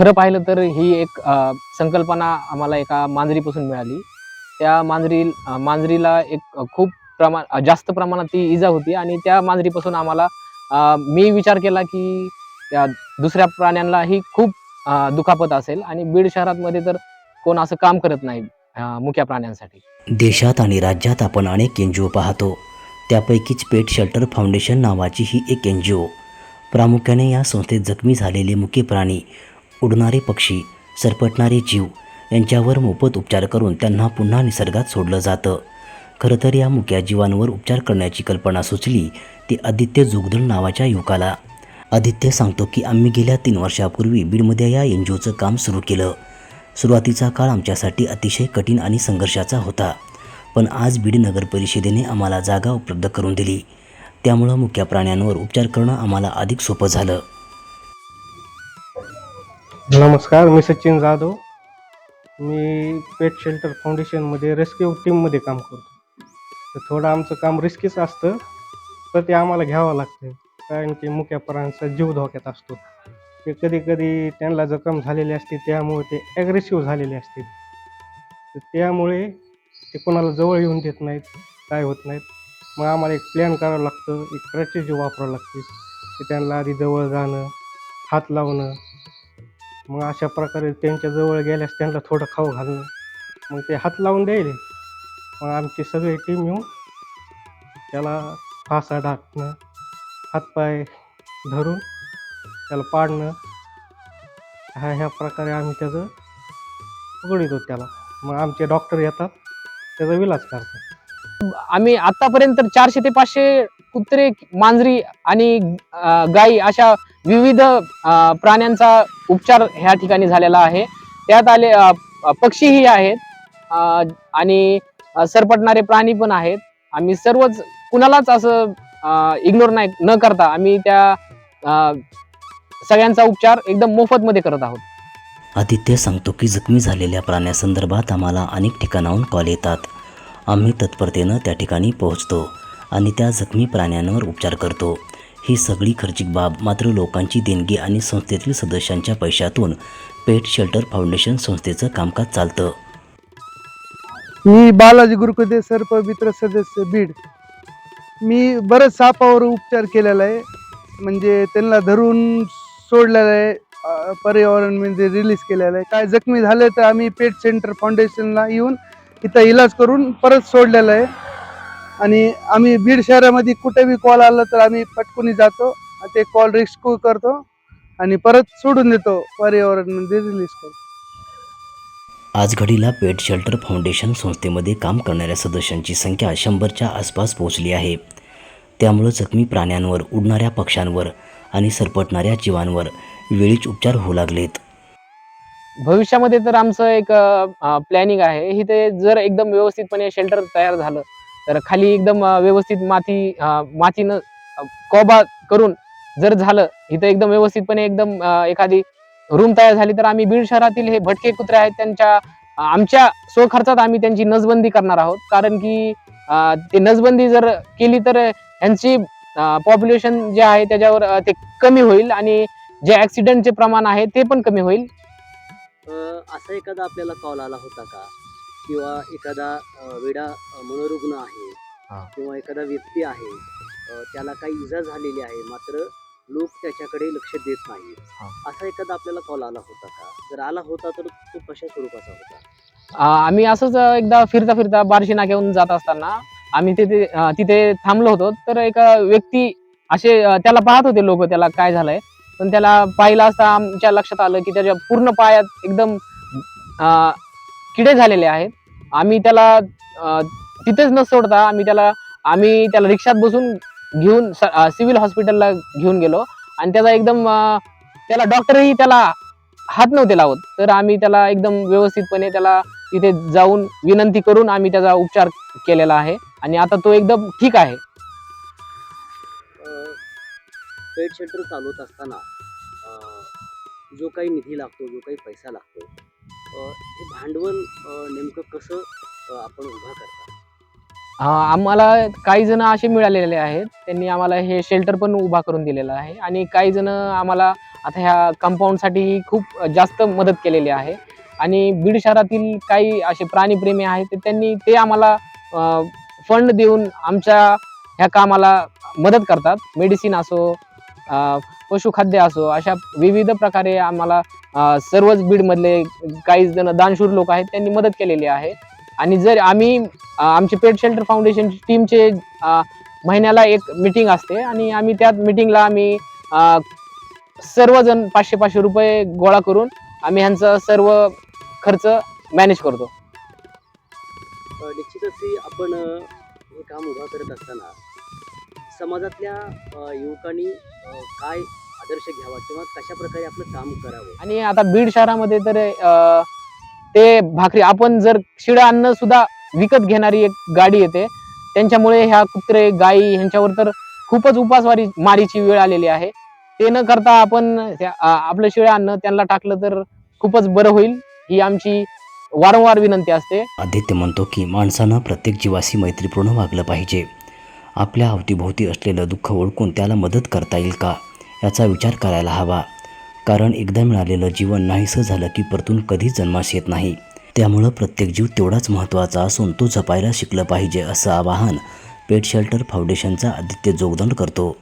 खरं पाहिलं तर ही एक संकल्पना आम्हाला एका मांजरीपासून मिळाली. त्या मांजरी मांजरीला एक खूप प्रमाण जास्त प्रमाणात ती इजा होती आणि त्या मांजरीपासून आम्हाला मी विचार केला की त्या दुसऱ्या प्राण्यांनाही खूप दुखापत असेल आणि बीड शहरातमध्ये तर कोण असं काम करत नाही मुख्या प्राण्यांसाठी. देशात आणि राज्यात आपण अनेक एन जी ओ पाहतो. त्यापैकीच पेट शेल्टर फाउंडेशन नावाची ही एक एन जी ओ. प्रामुख्याने या संस्थेत जखमी झालेले मुख्य प्राणी उडणारे पक्षी सरपटणारे जीव यांच्यावर मोफत उपचार करून त्यांना पुन्हा निसर्गात सोडलं जातं. खरं तर या मुक्या जीवांवर उपचार करण्याची कल्पना सुचली ती आदित्य जोगदळ नावाच्या युवकाला. आदित्य सांगतो की आम्ही गेल्या तीन वर्षापूर्वी बीडमध्ये या एन जी ओचं काम सुरू केलं. सुरुवातीचा काळ आमच्यासाठी अतिशय कठीण आणि संघर्षाचा होता पण आज बीड नगर परिषदेने आम्हाला जागा उपलब्ध करून दिली. त्यामुळं मुक्या प्राण्यांवर उपचार करणं आम्हाला अधिक सोपं झालं. नमस्कार मी सचिन जाधव. मी पेट शेल्टर फाउंडेशनमध्ये रेस्क्यू टीममध्ये काम करतो. तर थोडं आमचं काम रिस्कीच असतं तर ते आम्हाला घ्यावं लागतं. कारण की मुक्या प्राण्यांचा जीव धोक्यात असतो. ते कधी कधी त्यांना जखम झालेली असते त्यामुळे ते ॲग्रेसिव्ह झालेले असते. तर त्यामुळे ते कोणाला जवळ येऊन देत नाहीत काय होत नाहीत. मग आम्हाला एक प्लॅन करावं लागतं एक स्ट्रॅटेजी वापरावं लागते. की त्यांना आधी जवळ जाणं हात लावणं मग अशा प्रकारे त्यांच्या जवळ गेल्यास त्यांना थोडं खाऊ घालणं. मग ते हात लावून द्यायले. मग आमची सगळी टीम येऊन त्याला फासा ढाकणं हातपाय धरून त्याला पाडणं. ह्या ह्या प्रकारे आम्ही त्याचं पकडतो त्याला. मग आमचे डॉक्टर येतात त्याचा विलाज करतात. आम्ही आतापर्यंत चारशे ते पाचशे कुत्रे मांजरी आणि गाई अशा विविध प्राण्यांचा उपचार ह्या ठिकाणी झालेला आहे. त्यात आले पक्षीही आहेत आणि सरपटणारे प्राणी पण आहेत. आम्ही सर्वच कुणालाच असं इग्नोर नाही न करता आम्ही त्या सगळ्यांचा उपचार एकदम मोफत मध्ये करत आहोत. आदित्य सांगतो की जखमी झालेल्या प्राण्यासंदर्भात आम्हाला अनेक ठिकाणाहून कॉल येतात. आम्ही तत्परतेनं त्या ठिकाणी पोहोचतो. आणि त्या जखमी प्राण्यांवर उपचार करतो. ही सगळी खर्चिक बाब मात्र लोकांची देणगी आणि संस्थेतील सदस्यांच्या पैशातून पेट शेल्टर फाउंडेशन संस्थेचं कामकाज चालतं. मी बालाजी गुरुकुदे सर्पमित्र सदस्य बीड. मी बरंच सापावर उपचार केलेला आहे. म्हणजे त्यांना धरून सोडलेलं आहे. पर्यावरण म्हणजे रिलीज केलेलं आहे. काय जखमी झाले तर आम्ही पेट सेंटर फाउंडेशनला येऊन इथं इलाज करून परत सोडलेलं आहे. आणि आम्ही बीड शहरामध्ये कुठेही कॉल आला तर आम्ही पटकुनी जातो. ते कॉल रिस्क्यू करतो. आणि परत सोडून देतो पर्यावरणमध्ये रिलीज करतो आज घडीला पेट शेल्टर फाउंडेशन संस्थेमध्ये काम करणाऱ्या सदस्यांची संख्या शंभरच्या आसपास पोहोचली आहे. त्यामुळं जखमी प्राण्यांवर उडणाऱ्या पक्ष्यांवर आणि सरपटणाऱ्या जीवांवर वेळीच उपचार होऊ लागलेत. भविष्यामध्ये तर आमचं एक प्लॅनिंग आहे. इथे जर एकदम व्यवस्थितपणे शेल्टर तयार झालं तर खाली एकदम व्यवस्थित माती मातीनं कोबा करून जर झालं इथं एकदम व्यवस्थितपणे एकदम एखादी रूम तयार झाली तर आम्ही बीड शहरातील हे भटके कुत्रे आहेत त्यांच्या आमच्या स्वखर्चात आम्ही त्यांची नसबंदी करणार आहोत. कारण की ते नसबंदी जर केली तर यांची पॉप्युलेशन जे आहे त्याच्यावर ते कमी होईल आणि जे ऍक्सिडेंटचे प्रमाण आहे ते पण कमी होईल. असं असा एखादा आपल्याला कॉल आला होता का? किंवा एखादा वेडा मनोरुग्ण आहे. किंवा एखादा व्यक्ती आहे त्याला काही इजा झालेली आहे मात्र लोक त्याच्याकडे लक्ष देत नाही. असा एखादा आपल्याला कॉल आला होता का? जर आला होता तर तो कशा स्वरूपाचा होता? आम्ही असंच एकदा फिरता फिरता बार्शी नाक्याहून जात असताना आम्ही तिथे तिथे थांबलो होतो. तर एक व्यक्ती असे त्याला पाहत होते लोक त्याला काय झालंय. पण त्याला पाहिलं असता आमच्या लक्षात आलं की त्याच्या पूर्ण पायात एकदम किडे झालेले आहेत. आम्ही त्याला तिथेच न सोडता आम्ही त्याला आम्ही त्याला रिक्षात बसून घेऊन सिव्हिल हॉस्पिटलला घेऊन गेलो. आणि त्याचा एकदम त्याला डॉक्टरही त्याला हात नव्हते लावत. तर आम्ही त्याला एकदम व्यवस्थितपणे त्याला तिथे जाऊन विनंती करून आम्ही त्याचा उपचार केलेला आहे. आणि आता तो एकदम ठीक आहे. पेट सेंटर चालवत असताना जो काही निधी लागतो जो काही पैसा लागतो हे भांडवल नेमकं कसं आपण उभा करता? आम्हाला काही जण असे मिळालेले आहेत. त्यांनी आम्हाला हे शेल्टर पण उभा करून दिलेलं आहे. आणि काही जण आम्हाला आता ह्या कंपाऊंडसाठी खूप जास्त मदत केलेली आहे. आणि बीड शहरातील काही असे प्राणीप्रेमी आहेत ते त्यांनी ते आम्हाला फंड देऊन आमच्या ह्या कामाला मदत करतात. मेडिसिन असो पशुखाद्य असो अशा विविध प्रकारे आम्हाला सर्वच बीडमधले काही जण दानशूर लोक आहेत त्यांनी मदत केलेली आहे. आणि जर आम्ही आमचे पेट शेल्टर फाउंडेशन टीमचे महिन्याला एक मिटिंग असते आणि आम्ही त्यात मिटिंगला आम्ही सर्वजण पाचशे पाचशे रुपये गोळा करून आम्ही ह्यांचा सर्व खर्च मॅनेज करतो. निश्चितच आपण हे काम उभा करत असताना समाजातल्या अ, युवकांनी अ, काय आदर्श घ्यावा किंवा कशा प्रकारे आपलं काम करावं? आणि आता बीड शहरामध्ये तर अ, ते भाकरी आपण जर शिळं अन्न सुद्धा विकत घेणारी एक गाडी येते. त्यांच्यामुळे ह्या कुत्रे गायी ह्यांच्यावर तर खूपच उपासवारी मारीची वेळ आलेली आहे. ते न करता आपण त्या- आपलं शिळं अन्न त्यांना टाकलं तर खूपच बरं होईल ही आमची वारंवार विनंती असते. आदित्य म्हणतो की माणसानं प्रत्येक जीवाशी मैत्रीपूर्ण वागलं पाहिजे. आपल्या अवतीभोवती असलेलं दुःख ओळखून त्याला मदत करता येईल का? याचा विचार करायला हवा. कारण एकदा मिळालेलं जीवन नाहीसं झालं की परतून कधीच जन्मास येत नाही. त्यामुळं प्रत्येक जीव तेवढाच महत्त्वाचा असून तो जपायला शिकलं पाहिजे असं आवाहन पेट शेल्टर फाउंडेशनचा आदित्य जोगदंड करतो.